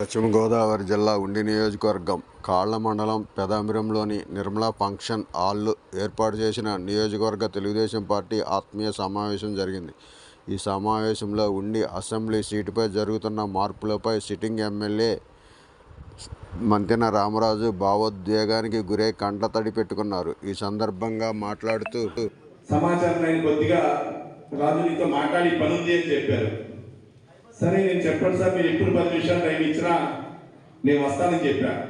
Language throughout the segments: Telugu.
పశ్చిమ గోదావరి జిల్లా ఉండి నియోజకవర్గం కాళ్ళ మండలం పెదామిరంలోని నిర్మలా ఫంక్షన్ హాల్లో ఏర్పాటు చేసిన నియోజకవర్గ తెలుగుదేశం పార్టీ ఆత్మీయ సమావేశం జరిగింది. ఈ సమావేశంలో ఉండి అసెంబ్లీ సీటుపై జరుగుతున్న మార్పులపై సిట్టింగ్ ఎమ్మెల్యే మంతెన రామరాజు భావోద్వేగానికి గురై కంటతడి పెట్టుకున్నారు. ఈ సందర్భంగా మాట్లాడుతూ సమాచారం కొద్దిగా రాజు నీతో మాట్లాడి పని అని చెప్పారు. సరే నేను చెప్పండి సార్ మీరు ఎప్పుడు పది నిమిషాలు టైం ఇచ్చినా నేను వస్తానని చెప్పా.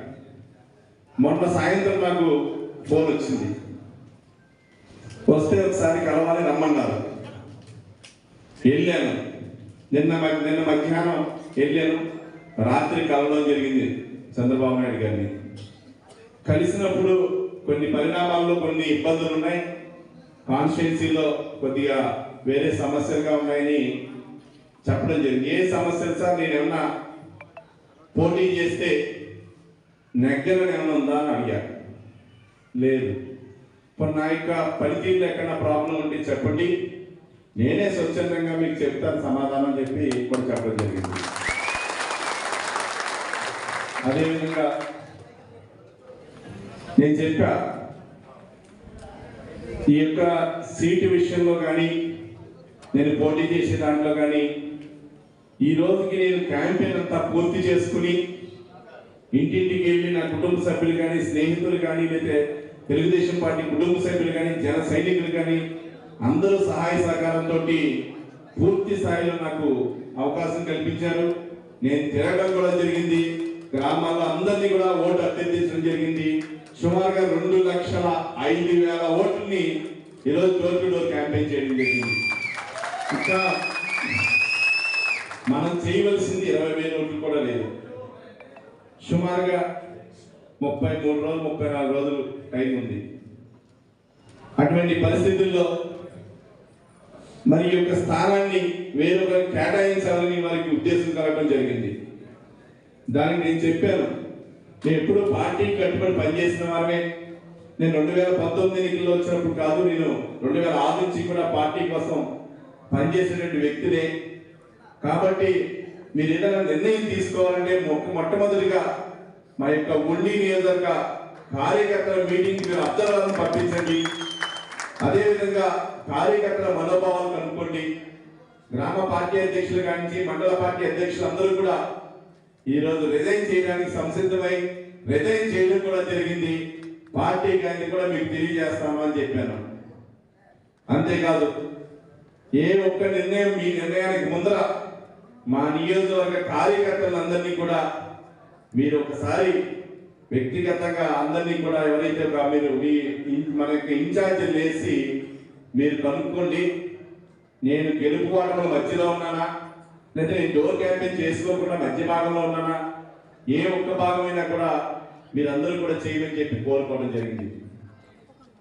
మొన్న సాయంత్రం నాకు ఫోన్ వచ్చింది. వస్తే ఒకసారి కలవాలి రమ్మన్నారు. వెళ్ళాను. నిన్న నిన్న మధ్యాహ్నం వెళ్ళాను. రాత్రి కలవడం జరిగింది చంద్రబాబు నాయుడు గారిని. కలిసినప్పుడు కొన్ని పరిణామాల్లో కొన్ని ఇబ్బందులు ఉన్నాయి కాన్స్టిట్యున్సీలో కొద్దిగా వేరే సమస్యలుగా ఉన్నాయని చెప్పడం జరిగింది. ఏ సమస్యలు సార్ నేను ఏమన్నా పోటీ చేస్తే నెగ్గరని ఏమైనా ఉందా అని అడిగాను లేదు. ఇప్పుడు నా యొక్క పనితీరులో ఎక్కడ ప్రాబ్లం ఉంటే చెప్పండి. నేనే స్వచ్ఛందంగా మీకు చెప్తాను సమాధానం చెప్పి ఇప్పుడు చెప్పడం జరిగింది. అదేవిధంగా నేను చెప్పా ఈ యొక్క సీటు విషయంలో కానీ నేను పోటీ చేసే దాంట్లో కానీ ఈ రోజుకి నేను క్యాంపెయిన్ అంతా పూర్తి చేసుకుని ఇంటింటికి వెళ్ళి నా కుటుంబ సభ్యులు కానీ స్నేహితులు కానీ లేదా తెలుగుదేశం పార్టీ కుటుంబ సభ్యులు కానీ జన సైనికులు కానీ అందరూ సహాయ సహకారంతో పూర్తి స్థాయిలో నాకు అవకాశం కల్పించారు. నేను తిరగడం కూడా జరిగింది. గ్రామాల్లో అందరినీ కూడా ఓటు అభ్యర్థించడం జరిగింది. సుమారుగా రెండు లక్షల ఐదు వేల ఓట్లని ఈరోజు డోర్ టు డోర్ క్యాంపెయిన్ చేయడం జరిగింది. ఇంకా మనం చేయవలసింది ఇరవై వేల ఓట్లు కూడా లేదు. సుమారుగా ముప్పై మూడు రోజులు ముప్పై నాలుగు రోజులు టైం ఉంది. అటువంటి పరిస్థితుల్లో మరి ఈ యొక్క స్థానాన్ని వేరొకరు కేటాయించాలని వారికి ఉద్దేశం కలగడం జరిగింది. దానికి నేను చెప్పాను నేను ఎప్పుడు పార్టీకి కట్టుబడి పనిచేసిన వారమే నేను రెండు వేల పంతొమ్మిది ఎన్నికల్లో వచ్చినప్పుడు కాదు నేను రెండు వేల ఆరు నుంచి కూడా పార్టీ కోసం పనిచేసినటువంటి వ్యక్తినే. కాబట్టి మీరు ఏదైనా నిర్ణయం తీసుకోవాలంటే మొట్టమొదటిగా మా యొక్క ఉండి నియోజక కార్యకర్తల మీటింగ్ మీరు అబ్జర్వాలను పంపించండి. అదేవిధంగా కార్యకర్తల మనోభావాలు కనుక్కోండి. గ్రామ పార్టీ అధ్యక్షులు కానించి మండల పార్టీ అధ్యక్షులు అందరూ కూడా ఈరోజు రిజైన్ చేయడానికి సంసిద్ధమై రిజైన్ చేయడం కూడా జరిగింది. పార్టీ కానీ కూడా మీకు తెలియజేస్తామని చెప్పాను. అంతేకాదు ఏ ఒక్క నిర్ణయం మీ నిర్ణయానికి ముందర మా నియోజకవర్గ కార్యకర్తలందరినీ కూడా మీరు ఒకసారి వ్యక్తిగతంగా అందరినీ కూడా ఎవరైతే మీరు మీ మన మనకి ఇన్ఛార్జీలు వేసి మీరు కనుక్కోండి. నేను గెలుపు వాటంలో మధ్యలో ఉన్నానా? లేదా నేను డోర్ క్యాంపెయిన్ చేసుకోకుండా మధ్య భాగంలో ఉన్నానా? ఏ ఒక్క భాగమైనా కూడా మీరందరూ కూడా చేయమని చెప్పి కోరుకోవడం జరిగింది.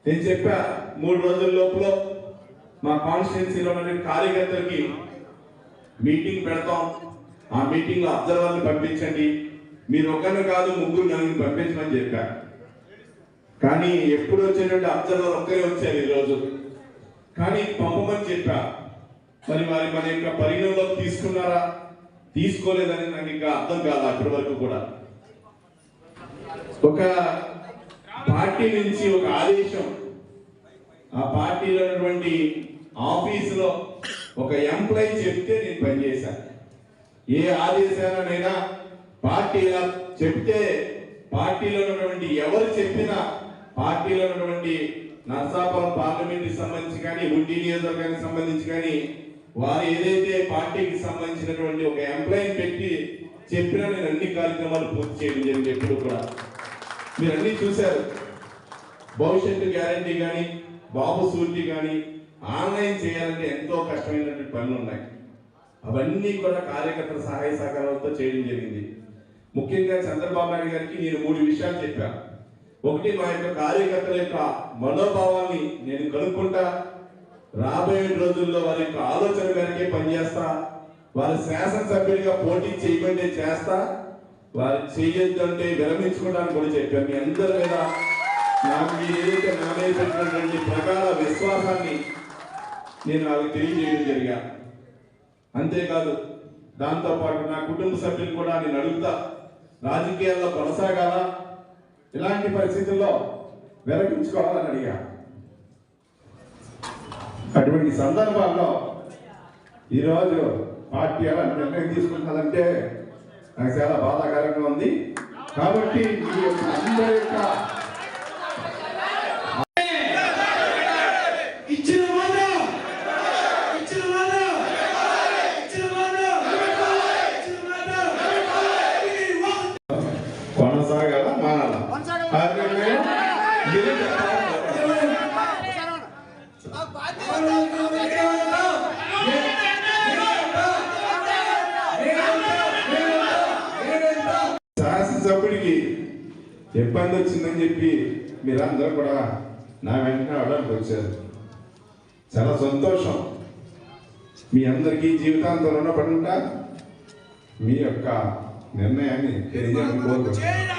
నేను చెప్పా మూడు రోజుల లోపల మా కాన్స్టిట్యున్సీలో ఉన్న కార్యకర్తలకి మీటింగ్ పెడతాం. ఆ మీటింగ్లో అబ్జర్వర్ని పంపించండి. మీరు ఒకరిని కాదు ముగ్గురు నలుగురు పంపించమని చెప్పారు. కానీ ఎప్పుడు వచ్చేటువంటి అబ్జర్వర్ ఒక్కరే వచ్చారు ఈరోజు. కానీ పంపమని చెప్పా మరి వారి మన యొక్క పరిగణలోకి తీసుకున్నారా? తీసుకోలేదని నాకు ఇంకా అర్థం కాదు అప్పటి వరకు కూడా. ఒక పార్టీ నుంచి ఒక ఆదేశం. ఆ పార్టీలో ఉన్నటువంటి ఆఫీసులో ఒక ఎంప్లాయీ చెప్తే నేను పనిచేశాను ఏ ఆదేశాలనైనా పార్టీలో చెప్తే పార్టీలో ఉన్నటువంటి ఎవరు చెప్పినా పార్టీలో ఉన్నటువంటి నర్సాపురం పార్లమెంట్కి సంబంధించి కానీ ఉండి నియోజకవర్గానికి సంబంధించి కానీ వారు ఏదైతే పార్టీకి సంబంధించినటువంటి ఒక ఎంప్లాయీని పెట్టి చెప్పినా నేను అన్ని కార్యక్రమాలు పూర్తి చేయడం జరిగింది ఎప్పుడు కూడా. మీరు అన్ని చూశారు. భవిష్యత్తు గ్యారంటీ కానీ బాబు సూర్తి కానీ ఆన్లైన్ చేయాలంటే ఎంతో కష్టమైనటువంటి పనులు ఉన్నాయి అవన్నీ కూడా కార్యకర్తల సహాయ సహకారాలతో చేయడం జరిగింది. ముఖ్యంగా చంద్రబాబు నాయుడు గారికి నేను మూడు విషయాలు చెప్పా. ఒకటి మా యొక్క కార్యకర్తల యొక్క మనోభావాన్ని నేను కనుక్కుంటా. రాబోయే రోజుల్లో వారి యొక్క ఆలోచన మేరకే పనిచేస్తా. వారి శాసనసభ్యుడిగా పోటీ చేయమంటే చేస్తా. వారు చేయొద్దంటే విరమించుకోవడానికి కూడా చెప్పాను మీ అందరి మీద నాకు మీరు ఏదైతే నా మీద పెట్టినటువంటి ప్రకార విశ్వాసాన్ని నేను వాళ్ళకి తెలియజేయడం జరిగా. అంతేకాదు దాంతోపాటు నా కుటుంబ సభ్యులు కూడా నేను అడుగుతా రాజకీయాల్లో కొనసాగాల? ఇలాంటి పరిస్థితుల్లో వెలగించుకోవాలని అడిగా. అటువంటి సందర్భాల్లో ఈరోజు పార్టీ ఎలా నిర్ణయం తీసుకుంటుందంటే నాకు చాలా బాధాకరంగా ఉంది. కాబట్టి మీ యొక్క అందరి యొక్క ఇచ్చిన మాట ఇచ్చిన మాట ఇచ్చిన మాట ఇచ్చిన మాట ఇది వాక్ కొనసాగాల మానాల శాసనసభ్యుడికి ఇబ్బంది వచ్చిందని చెప్పి మీరందరూ కూడా నా వెంటనే అవడానికి వచ్చారు. చాలా సంతోషం. మీ అందరికీ జీవితాంతం రుణపడి ఉంటా మీ యొక్క నిర్ణయాన్ని తెలియజేయాలని కోరుకుంటున్నాను